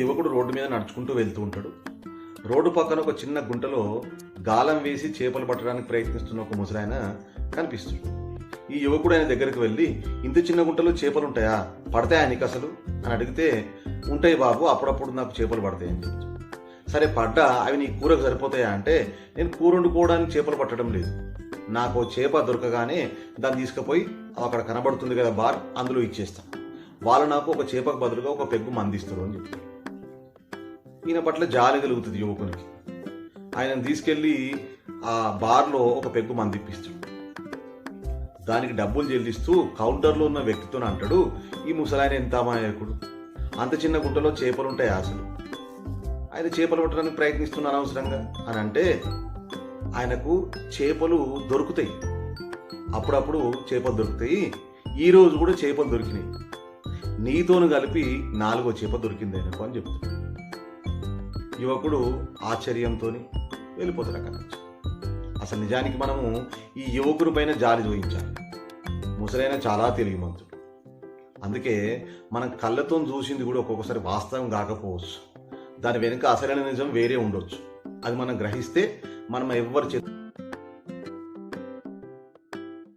యువకుడు రోడ్డు మీద నడుచుకుంటూ వెళ్తూ ఉంటాడు. రోడ్డు పక్కన ఒక చిన్న గుంటలో గాలం వేసి చేపలు పట్టడానికి ప్రయత్నిస్తున్న ఒక ముసలాయన కనిపిస్తుంది ఈ యువకుడు ఆయన దగ్గరికి వెళ్ళి ఇంత చిన్న గుంటలో చేపలు ఉంటాయా పడతాయా నీకు అసలు? అని అడిగితే ఉంటాయి బాబు అప్పుడప్పుడు నాకు చేపలు పడతాయి అని సరే పడ్డా అవి నీ కూరకు సరిపోతాయా? అంటే నేను కూర వండుకోవడానికి చేపలు పట్టడం లేదు. నాకు చేప దొరకగానే దాన్ని తీసుకుపోయి అక్కడ కనబడుతుంది కదా బార్ అందులో ఇచ్చేస్తాను వాళ్ళు నాకు ఒక చేపకు బదులుగా ఒక పెగ్గు మందిస్తారు అని చెప్తారు ఈయన పట్ల జాలి కలుగుతుంది యువకునికి. ఆయనను తీసుకెళ్ళి ఆ బార్లో ఒక పెగ్గు మందిప్పిస్తాడు. దానికి డబ్బులు చెల్లిస్తూ కౌంటర్లో ఉన్న వ్యక్తితో అంటాడు ఈ ముసలాయన ఎంత అమాయకుడు. అంత చిన్న గుంటలో చేపలు ఉంటాయి అసలు. ఆయన చేపలు పట్టడానికి ప్రయత్నిస్తున్నాను అనవసరంగా. అని అంటే ఆయనకు చేపలు దొరుకుతాయి. అప్పుడప్పుడు చేపలు దొరుకుతాయి. ఈ రోజు కూడా చేపలు దొరికినాయి. నీతోను కలిపి నాలుగో చేప దొరికింది ఆయనకు అని చెప్తున్నాడు యువకుడు ఆశ్చర్యంతో వెళ్ళిపోతాడు అక్కడి నుంచి. అసలు నిజానికి మనము ఈ యువకుడి పైన జాలి చూపించాలి. ముసలైన చాలా తెలివిమంతుడు. అందుకే మనం కళ్ళతో చూసింది కూడా ఒక్కొక్కసారి వాస్తవం కాకపోవచ్చు. దాని వెనుక అసలైన నిజం వేరే ఉండొచ్చు. అది మనం గ్రహిస్తే మనం ఎవ్వరి చే